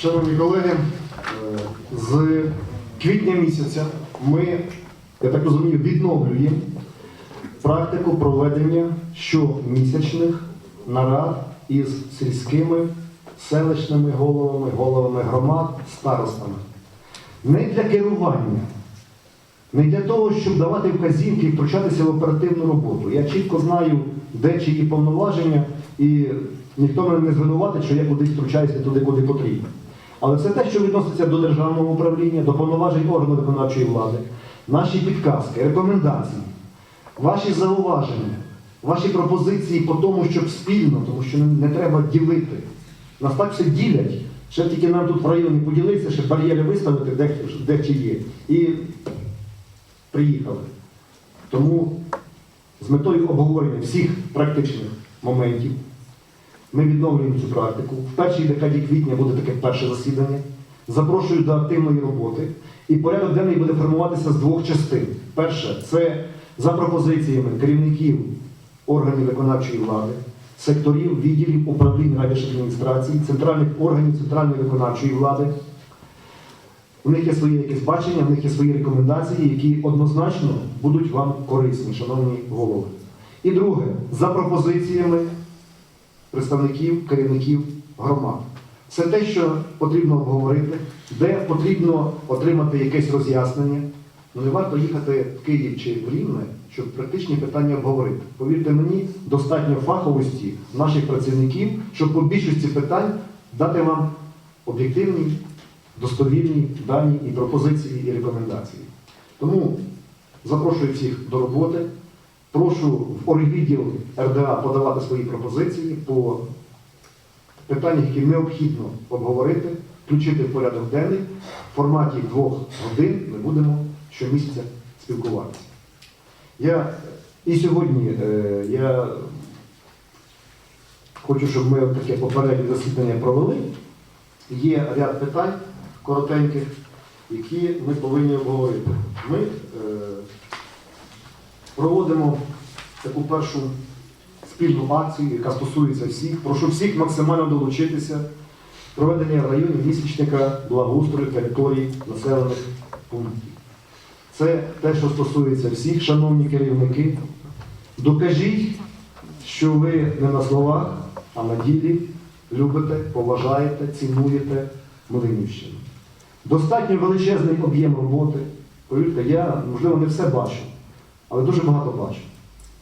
Шановні колеги, е, з квітня місяця ми, я так розумію, відновлюємо практику проведення щомісячних нарад із сільськими, селищними головами, головами громад, старостами. Не для керування, не для того, щоб давати вказівки і втручатися в оперативну роботу. Я чітко знаю, де чиї повноваження, і ніхто мене не звинуватить, що я кудись втручаюся туди, куди потрібно. Але це те, що відноситься до державного управління, до повноважень органу виконавчої влади, наші підказки, рекомендації, ваші зауваження, ваші пропозиції по тому, щоб спільно, тому що не треба ділити. Нас так все ділять. Ще тільки нам тут в районі поділитися, ще бар'єри виставити, де, де чи є. І приїхали. Тому з метою обговорення всіх практичних моментів ми відновлюємо цю практику. В першій декаді квітня буде таке перше засідання. Запрошую до активної роботи. І порядок денний буде формуватися з двох частин. Перше це за пропозиціями керівників органів виконавчої влади, секторів, відділів управлінь райдержадміністрації, центральних органів центральної виконавчої влади. У них є своє якесь бачення, в них є свої рекомендації, які однозначно будуть вам корисні, шановні голови. І друге, за пропозиціями представників, керівників громад. Це те, що потрібно обговорити, де потрібно отримати якесь роз'яснення. Ну не варто їхати в Київ чи в Рівне, щоб практичні питання обговорити. Повірте мені, достатньо фаховості наших працівників, щоб по більшості питань дати вам об'єктивні, достовірні дані і пропозиції і рекомендації. Тому запрошую всіх до роботи. Прошу в оргвідділ РДА подавати свої пропозиції по питаннях, які необхідно обговорити, включити в порядок денний. В форматі двох годин ми будемо щомісяця спілкуватися. Я і сьогодні е, я хочу, щоб ми таке попереднє засідання провели. Є ряд питань коротеньких, які ми повинні обговорити. Ми е, проводимо таку першу спільну акцію, яка стосується всіх. Прошу всіх максимально долучитися проведення в районі місячника благоустрою територій населених пунктів. Це те, що стосується всіх, шановні керівники. Докажіть, що ви не на словах, а на ділі любите, поважаєте, цінуєте Млинівщину. Достатньо величезний об'єм роботи. Повірте, я, можливо, не все бачу, але дуже багато бачу.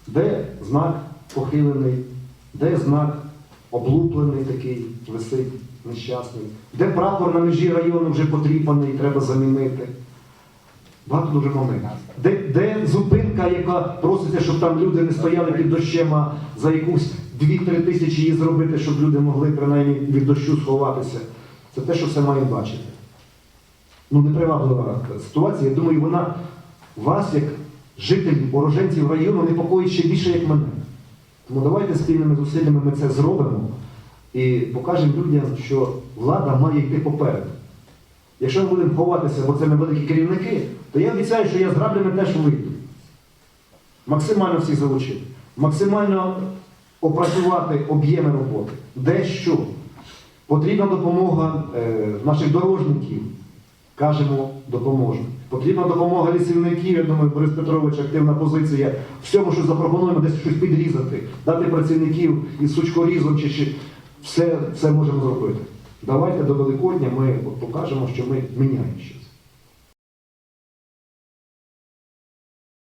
Де знак похилений, де знак облуплений такий, висить, нещасний, де прапор на межі району вже потріпаний, треба замінити. Багато дуже моментів. Де, де зупинка, яка проситься, щоб там люди не стояли під дощем, а за якусь 2-3 тисячі її зробити, щоб люди могли принаймні від дощу сховатися. Це те, що все має бачити. Ну, неприваблива ситуація. Я думаю, вона вас, як жителів, уроженців району, непокоїть ще більше, як мене. Тому давайте спільними зусиллями ми це зробимо і покажемо людям, що влада має йти попереду. Якщо ми будемо ховатися, бо це невеликі керівники, то я обіцяю, що я з граблями теж вийду. Максимально всіх залучити, максимально опрацювати об'єми роботи. Де що? Потрібна допомога е, наших дорожників. Кажемо, допоможемо. Потрібна допомога лісівників. Я думаю, Борис Петрович активна позиція. Всьому, що запропонуємо, десь щось підрізати, дати працівників із сучкорізом чи ще все, все можемо зробити. Давайте до Великодня ми покажемо, що ми міняємо щось.